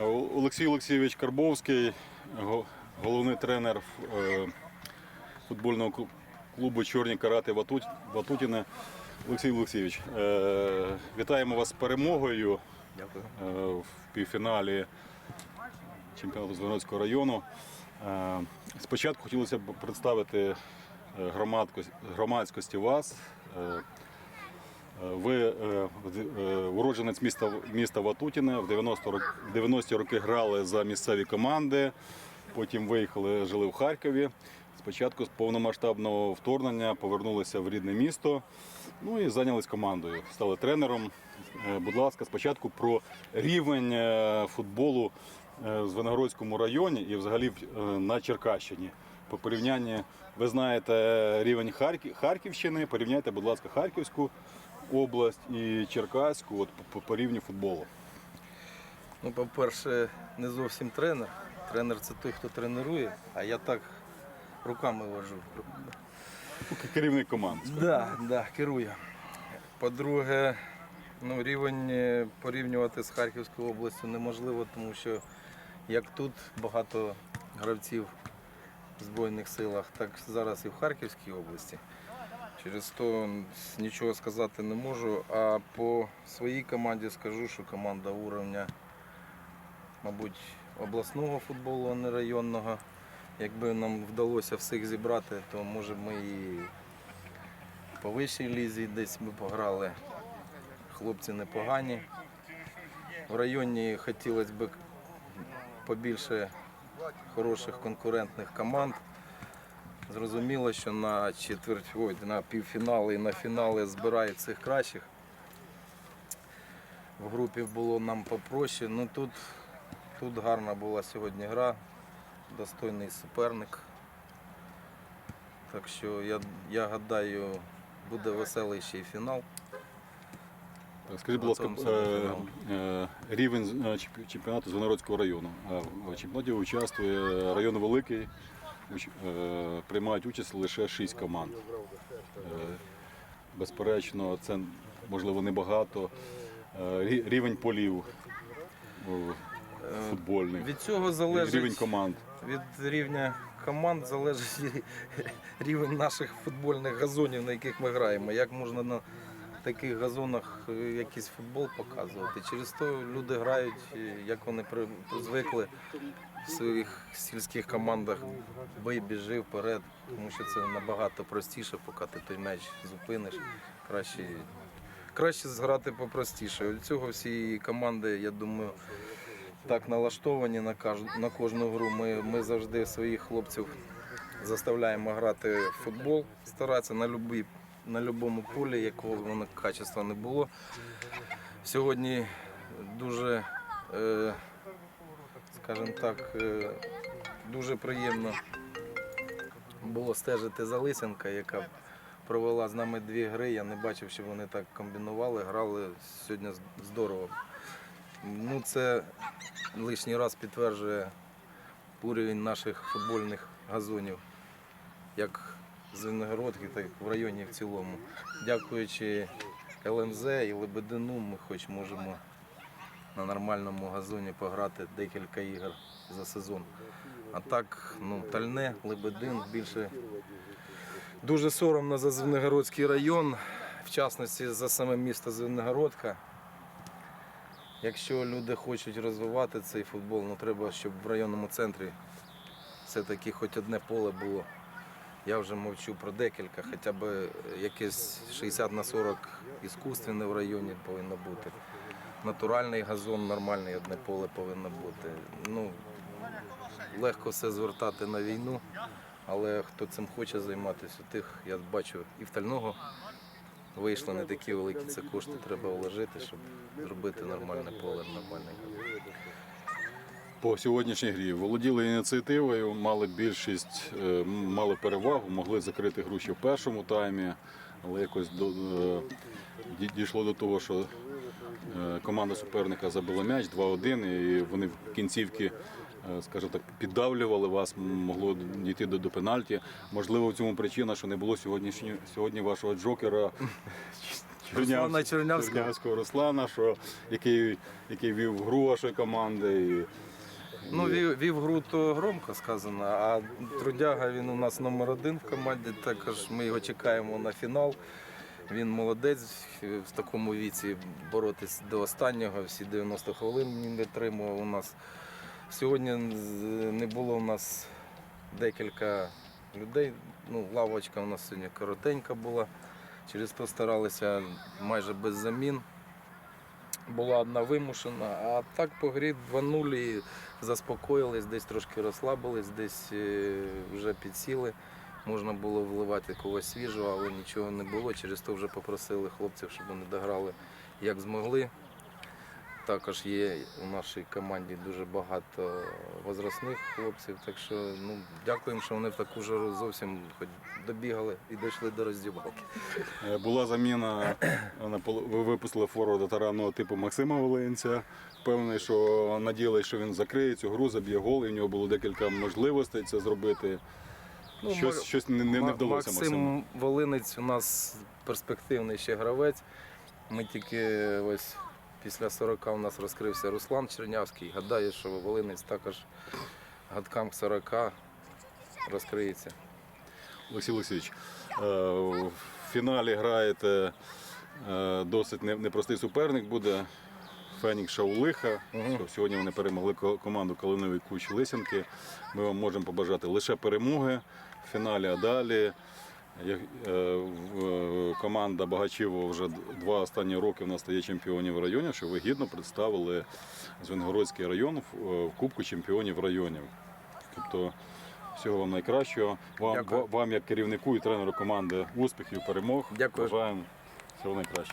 Олексій Олексійович Карбовський, головний тренер е, футбольного клубу Чорні карати Ватут- Ватутіне. Олексій Олексійович, е, вітаємо вас з перемогою Дякую. е, в півфіналі чемпіонату Звенецького району. Спочатку хотілося б представити громадськості вас. Ви е, е, уродженець міста, міста Ватутіне. В 90 рок- в 90-ті роки грали за місцеві команди, потім виїхали, жили в Харкові. Спочатку з повномасштабного вторгнення повернулися в рідне місто, ну і зайнялись командою, стали тренером. Е, Будь ласка, спочатку про рівень футболу в Звенигородському районі і взагалі на Черкащині. По порівнянні, ви знаєте рівень Харків, Харківщини, порівняйте, будь ласка, Харківську область і Черкаську от, по, по рівню футболу. Ну, по-перше, не зовсім тренер. Тренер це той, хто тренує, а я так руками вожу. Керівник команд. Да, да, керую. По-друге, ну, рівень е, порівнювати з Харківською областю неможливо, тому що як тут багато гравців в Збройних силах, так зараз і в Харківській області. Через то нічого сказати не можу. А по своїй команді скажу, що команда уровня, мабуть, обласного футболу, а не районного. Якби нам вдалося всіх зібрати, то може ми і по вищій лізі десь ми пограли. Хлопці непогані. В районі хотілося б побільше хороших конкурентних команд. Зрозуміло, що на четверть, ой, на півфінали і на фінали збирають цих кращих. В групі було нам попроще. Ну тут, тут гарна була сьогодні гра, достойний суперник. Так що я, я гадаю, буде веселий ще й фінал. Скажіть, будь ласка, е, е, рівень е, чемпі- чемпіонату Звенигородського району. В чемпіонаті участвує район Великий, приймають участь лише 6 команд. Е, Безперечно, це можливо небагато. Е, Рівень полів е, футбольних, Від цього залежить рівень команд. від рівня команд залежить рівень наших футбольних газонів, на яких ми граємо. Як можна на таких газонах е, якийсь футбол показувати? Через то люди грають, е, як вони звикли в своїх сільських командах бий, біжи вперед, тому що це набагато простіше, поки ти той м'яч зупиниш. Краще, краще зграти попростіше. Від цього всі команди, я думаю, так налаштовані на на кожну гру. Ми, ми завжди своїх хлопців заставляємо грати в футбол, старатися на любі, на будь-якому полі, якого воно качества не було. Сьогодні дуже, е, скажімо так, е, дуже приємно було стежити за Лисенка, яка провела з нами дві гри. Я не бачив, що вони так комбінували, грали сьогодні здорово. Ну, це лишній раз підтверджує уровень наших футбольних газонів, як з Виногородки, так в районі в цілому. Дякуючи ЛМЗ і Лебедину, ми хоч можемо на нормальному газоні пограти декілька ігор за сезон. А так, ну, Тальне, Лебедин більше дуже соромно за Звенигородський район, в частності за саме місто Звенигородка. Якщо люди хочуть розвивати цей футбол, ну треба, щоб в районному центрі все-таки хоч одне поле було. Я вже мовчу про декілька, хоча б якесь 60 на 40 іскусственне в районі повинно бути. Натуральний газон, нормальне одне поле повинно бути. Ну, легко все звертати на війну, але хто цим хоче займатися, тих я бачу і в Тального вийшло не такі великі це кошти, треба вложити, щоб зробити нормальне поле, нормальний газон. По сьогоднішній грі володіли ініціативою, мали більшість, е, мали перевагу, могли закрити гру ще в першому таймі, але якось до, е, дійшло до того, що е, команда суперника забила м'яч 2-1, і вони в кінцівці, скажімо так, піддавлювали вас, могло дійти до, до пенальті. Можливо, в цьому причина, що не було сьогоднішньо- сьогодні вашого джокера. Руслана Чернявського. Чернявського Руслана, що, який, який вів гру вашої команди. І, Ну, вів, вів гру то громко сказано, а трудяга він у нас номер один в команді. Також ми його чекаємо на фінал. Він молодець в такому віці боротись до останнього. Всі 90 хвилин він витримував у нас. Сьогодні не було у нас декілька людей. Ну, лавочка у нас сьогодні коротенька була. Через то старалися майже без замін. Була одна вимушена, а так по грі 2-0 заспокоїлись, десь трошки розслабились, десь е, вже підсіли. Можна було вливати когось свіжого, але нічого не було. Через то вже попросили хлопців, щоб вони дограли як змогли. Також є у нашій команді дуже багато возрастних хлопців, так що ну, дякуємо, що вони в таку жару зовсім хоч добігали і дійшли до роздівалки. Е, Була заміна, е, ви випустили форварда таранного типу Максима Волинця. Впевнений, що надіялись, що він закриє цю гру, заб'є гол, і в нього було декілька можливостей це зробити. Ну, щось щось не, не, вдалося Максиму. Максим Волинець у нас перспективний ще гравець. Ми тільки ось після 40 у нас розкрився Руслан Чернявський. Гадаю, що Волинець також гадкам 40 розкриється. Олексій Олексійович, е, в фіналі граєте е, досить непростий суперник буде. Фенікс Шаулиха. Мгм. Сьогодні вони перемогли команду Калиновий Куч Лисенки. Ми вам можемо побажати лише перемоги в фіналі, а далі. Е, е, Команда багачів вже два останні роки в нас стає чемпіонів районів, що ви гідно представили Звенгородський район в, е, Кубку чемпіонів районів. Тобто всього вам найкращого. Вам, Дякую. вам як керівнику і тренеру команди успіхів, перемог. Дякую. Бажаємо всього найкращого.